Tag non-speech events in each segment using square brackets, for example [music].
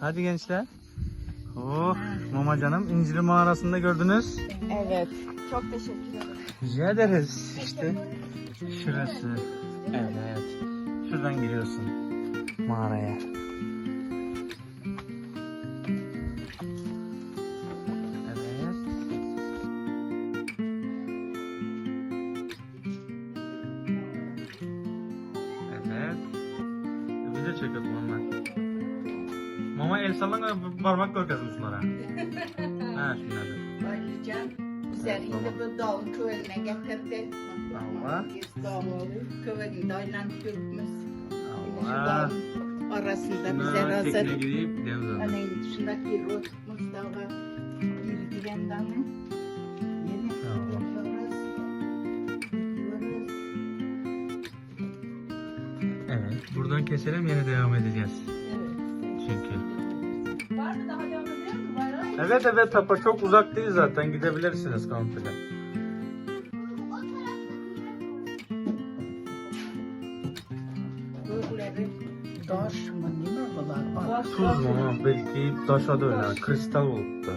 Hadi gençler. Oh, mama canım incir mağarasında gördünüz. Evet. Çok teşekkür ederim. Rica ederiz. İşte şurası. Evet. Şuradan giriyorsun mağaraya. Evet. Evet. Video çekiyorsun mama. Mama el sallana parmak korkasın şunlara. [laughs] ha şunları. Ayrıca üzerinde bu dağ köyüne getirdi. Allah. Köyünde oynatıyoruz. Şu Allah. arasında bize tekneye hazır. gidip zaten. Hani şundaki rot Mustafa girdiğinden yeni Allah. gidiyoruz. Gidiyoruz. Evet. Buradan keselim yine devam edeceğiz. Evet. Çünkü. Var? Evet evet Papa çok uzak değil zaten gidebilirsiniz komple. Taş mı ne mi bunlar? Tuz mu belki taşa öyle kristal olup da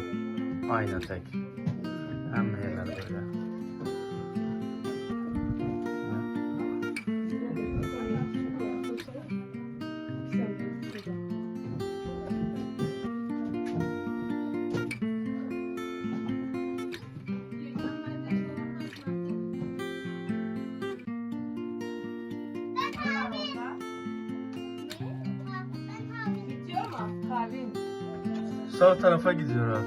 aynı tek. Hem yerler böyle. Sağ tarafa gidiyor ha.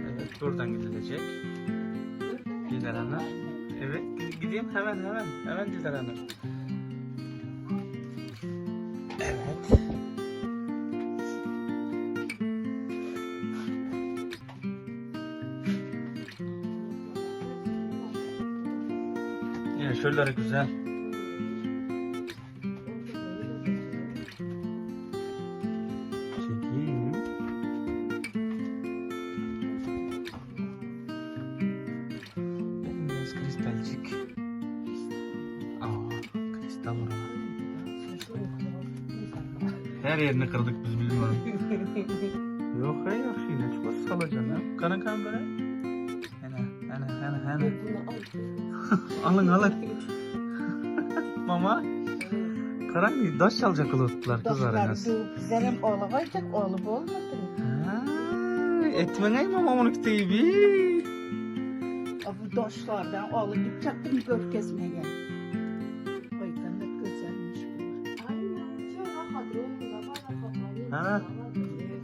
Evet. Buradan gidilecek. Diler Hanım. Evet gideyim hemen hemen hemen Diler Hanım. Evet. Ya şöyle güzel. Kristalcik. Aa, kristal oralar. Her yerini kırdık biz bilmiyorum. [laughs] yok ya yok yine çok salacaksın ha. Kanı kan böyle. Hene hene hene hene. [laughs] alın alın. [laughs] Mama. Karanlık daş çalacak unuttular kızlar en az. Bizlerim oğlu varacak, oğlu bu olmadı. Ha, Etmen ay mama onu gibi. Bu doşlardan oğlu gidecektim gök gezmeye.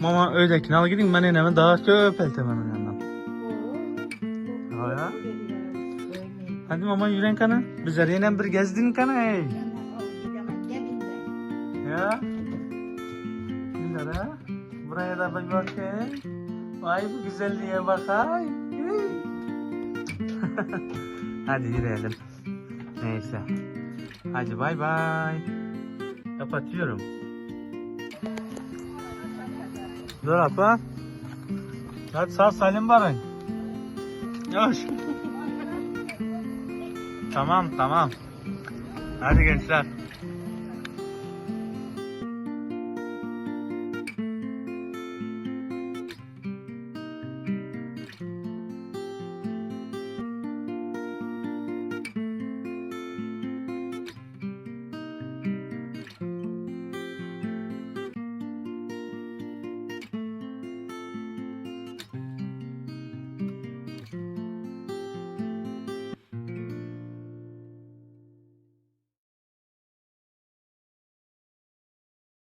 Mama öydekini al gidin ben eneme daha çok eltemem yandan. Ha ya. Hadi mama yürüyen kana. Biz yine bir gezdin kana ey. Ya. Bunlara. Buraya da bir bakın. Vay bu güzelliğe bak ay. [laughs] Hadi yürüyelim. Neyse. Hadi bay bay. Kapatıyorum. Dur apa. Hadi sağ salim varın. Yoş. tamam tamam. Hadi gençler.